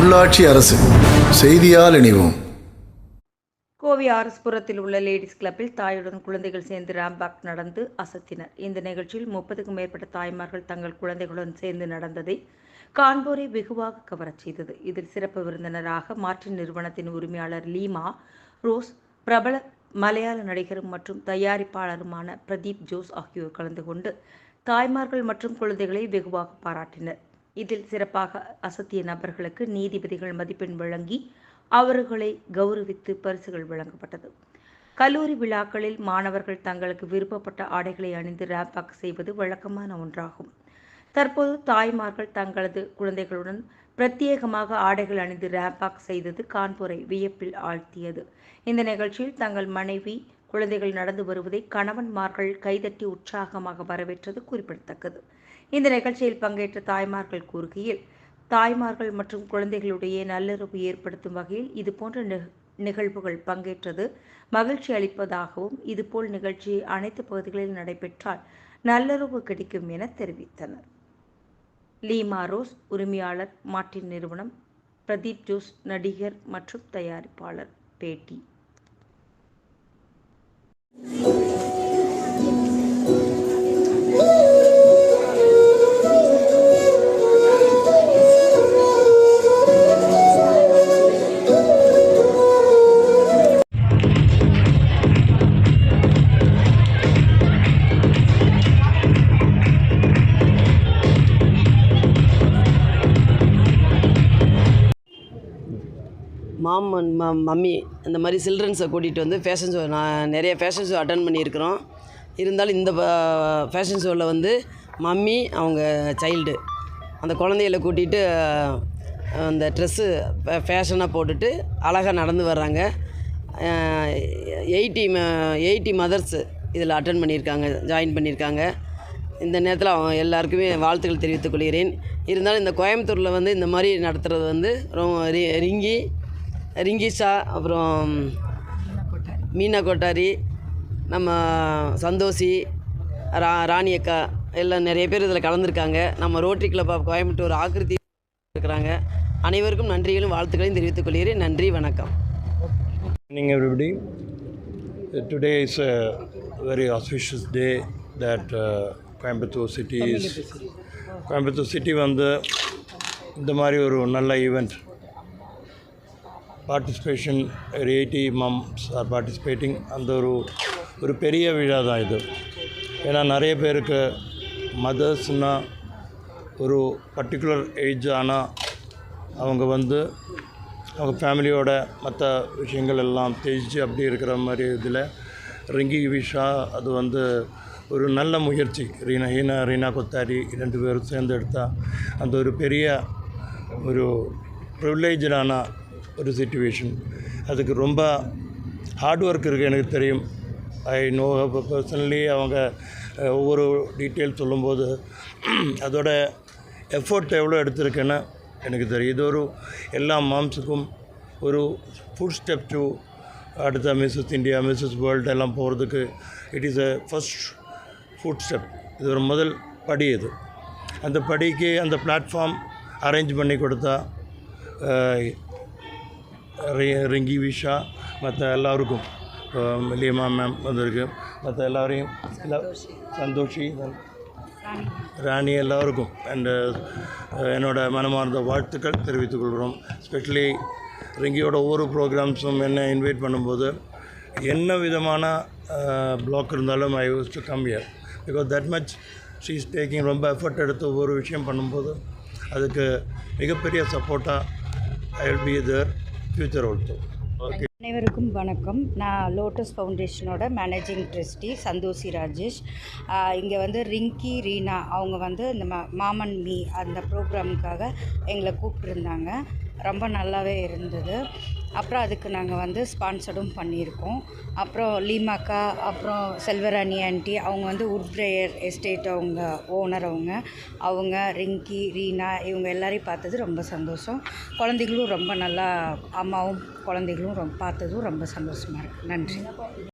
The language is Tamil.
உள்ளாட்சி அரசு. செய்தியால் இணைவோம். கோவை ஆர்எஸ்புரத்தில் உள்ள லேடிஸ் கிளப்பில் தாயுடன் குழந்தைகள் சேர்ந்து ராம்பாக் நடந்து அசத்தினர். இந்த நிகழ்ச்சியில் முப்பதுக்கும் மேற்பட்ட தாய்மார்கள் தங்கள் குழந்தைகளுடன் சேர்ந்து நடந்ததை காண்போரை வெகுவாக கவரச் செய்தது. இதில் சிறப்பு விருந்தினராக மாற்றின் நிறுவனத்தின் உரிமையாளர் லீமா ரோஸ் பிரபல மலையாள நடிகரும் மற்றும் தயாரிப்பாளருமான பிரதீப் ஜோஸ் ஆகியோர் கலந்து கொண்டு தாய்மார்கள் மற்றும் குழந்தைகளை வெகுவாக பாராட்டினர். இதில் சிறப்பாக அசத்திய நபர்களுக்கு நீதிபதிகள் மதிப்பெண் வழங்கி அவர்களை கௌரவித்து பரிசுகள் வழங்கப்பட்டது. கல்லூரி விழாக்களில் மாணவர்கள் தங்களுக்கு விருப்பப்பட்ட ஆடைகளை அணிந்து ரேப்பாக் செய்வது வழக்கமான ஒன்றாகும். தற்போது தாய்மார்கள் தங்களது குழந்தைகளுடன் பிரத்யேகமாக ஆடைகள் அணிந்து ரேம்பாக் செய்தது கான்பூரை வியப்பில் ஆழ்த்தியது. இந்த நிகழ்ச்சியில் தங்கள் மனைவி குழந்தைகள் நடந்து வருவதை கணவன்மார்கள் கைதட்டி உற்சாகமாக வரவேற்றது குறிப்பிடத்தக்கது. இந்த நிகழ்ச்சியில் பங்கேற்ற தாய்மார்கள் கூறுகையில் தாய்மார்கள் மற்றும் குழந்தைகளுடைய நல்லுறவு ஏற்படுத்தும் வகையில் இதுபோன்ற நிகழ்வுகள் பங்கேற்றது. மகிழ்ச்சி அளிப்பதாகவும் இதுபோல் நிகழ்ச்சி அனைத்து பகுதிகளில் நடைபெற்றால் நல்லுறவு கிடைக்கும் என தெரிவித்தனர். லீமா ரோஸ் உரிமையாளர் மாட்டின் நிறுவனம் பிரதீப் ஜோஸ் நடிகர் மற்றும் தயாரிப்பாளர் பேட்டி. மாம் அண்ட் ம மம்மி அந்த மாதிரி சில்ட்ரன்ஸை கூட்டிகிட்டு வந்து ஃபேஷன் ஷோ நான் நிறைய ஃபேஷன் ஷோ அட்டன் பண்ணியிருக்கிறோம். இருந்தாலும் இந்த ஃபேஷன் ஷோவில் வந்து மம்மி அவங்க சைல்டு அந்த குழந்தைகளை கூட்டிகிட்டு அந்த ட்ரெஸ்ஸு ஃபேஷனாக போட்டுட்டு அழகாக நடந்து வர்றாங்க. எயிட்டி ம எயிட்டி மதர்ஸு இதில் அட்டன் பண்ணியிருக்காங்க ஜாயின் பண்ணியிருக்காங்க. இந்த நேரத்தில் அவங்க எல்லாருக்குமே வாழ்த்துக்கள் தெரிவித்துக் கொள்கிறேன். இருந்தாலும் இந்த கோயம்புத்தூரில் வந்து இந்த மாதிரி நடத்துகிறது வந்து ரொம்ப ரி ரிங்கி ரிங்கிஷா அப்புறம் மீனா கொட்டாரி நம்ம சந்தோஷி ரா ராணி அக்கா எல்லாம் நிறைய பேர் இதில் கலந்துருக்காங்க. நம்ம rotary club of Coimbatore Aakriti இருக்கிறாங்க. அனைவருக்கும் நன்றிகளும் வாழ்த்துக்களையும் தெரிவித்துக் கொள்கிறேன். நன்றி வணக்கம். நீங்கள் everybody. Today is a very auspicious day that Coimbatore city is Coimbatore city வந்து இந்த மாதிரி ஒரு நல்ல ஈவெண்ட் பார்ட்டிசிபேஷன் ஒரு எயிட்டி மம்ஸ் ஆர் பார்ட்டிசிபேட்டிங் அந்த ஒரு ஒரு பெரிய விழா தான் இது. ஏன்னா நிறைய பேருக்கு மதர்ஸ்னால் ஒரு பர்டிகுலர் ஏஜ் ஆனால் அவங்க வந்து அவங்க ஃபேமிலியோட மற்ற விஷயங்கள் எல்லாம் தேய்ச்சி அப்படி இருக்கிற மாதிரி இதில் ரிங்கி விஷா அது வந்து ஒரு நல்ல முயற்சி. ரீனா ஹீனா ரீனா கொத்தாரி ரெண்டு பேரும் சேர்ந்து எடுத்தால் அந்த ஒரு பெரிய ஒரு ப்ரிவிலேஜான ஒரு சுச்சுவேஷன் அதுக்கு ரொம்ப ஹார்ட் ஒர்க் இருக்குது எனக்கு தெரியும். ஐ நோ பர்சனலி அவங்க ஒவ்வொரு டீட்டெயில் சொல்லும்போது அதோட எஃபர்ட் எவ்வளோ எடுத்திருக்கேன்னு எனக்கு தெரியும். இது ஒரு எல்லா மாம்ஸுக்கும் ஒரு ஃபுட் ஸ்டெப் டு அடுத்த மிஸ்ஸஸ் இந்தியா மிஸ்ஸஸ் வேர்ல்டு எல்லாம் போகிறதுக்கு it is a first foot step இது ஒரு முதல் படி இது. அந்த படிக்கு அந்த பிளாட்ஃபார்ம் அரேஞ்ச் பண்ணி கொடுத்தா ரிங்கி விஷா மற்ற எல்லாருக்கும். லியமா மேம் வந்திருக்கு. மற்ற எல்லோரையும் எல்லா சந்தோஷி ராணி எல்லோருக்கும். அண்டு என்னோட மனமார்ந்த வாழ்த்துக்கள் தெரிவித்துக் கொள்கிறோம். ஸ்பெஷலி ரிங்கியோட ஒவ்வொரு ப்ரோக்ராம்ஸும் என்ன இன்வைட் பண்ணும்போது என்ன விதமான பிளாக் இருந்தாலும் I use to come here because that much she is taking ரொம்ப எஃபர்ட் எடுத்து ஒவ்வொரு விஷயம் பண்ணும்போது அதுக்கு மிகப்பெரிய சப்போர்ட்டாக I will be there future also okay அனைவருக்கும் வணக்கம். நான் லோட்டஸ் ஃபவுண்டேஷனோட மேனேஜிங் ட்ரஸ்டி சந்தோஷி ராஜேஷ். இங்கே வந்து ரிங்கி ரீனா அவங்க வந்து இந்த மா மாமன் மீ அந்த ப்ரோக்ராமுக்காக எங்களை கூப்பிட்ருந்தாங்க ரொம்ப நல்லாவே இருந்தது. அப்புறம் அதுக்கு நாங்கள் வந்து ஸ்பான்சர்டும் பண்ணியிருக்கோம். அப்புறம் லீமாக்கா அப்புறம் செல்வராணி ஆண்டி அவங்க வந்து உட்பிரேயர் எஸ்டேட் அவங்க ஓனர் அவங்க. அவங்க ரிங்கி ரீனா இவங்க எல்லாரையும் பார்த்தது ரொம்ப சந்தோஷம். குழந்தைகளும் ரொம்ப நல்லா அம்மாவும் குழந்தைகளும் ரொம்ப பார்த்ததும் ரொம்ப சந்தோஷமாக இருக்குது நன்றி.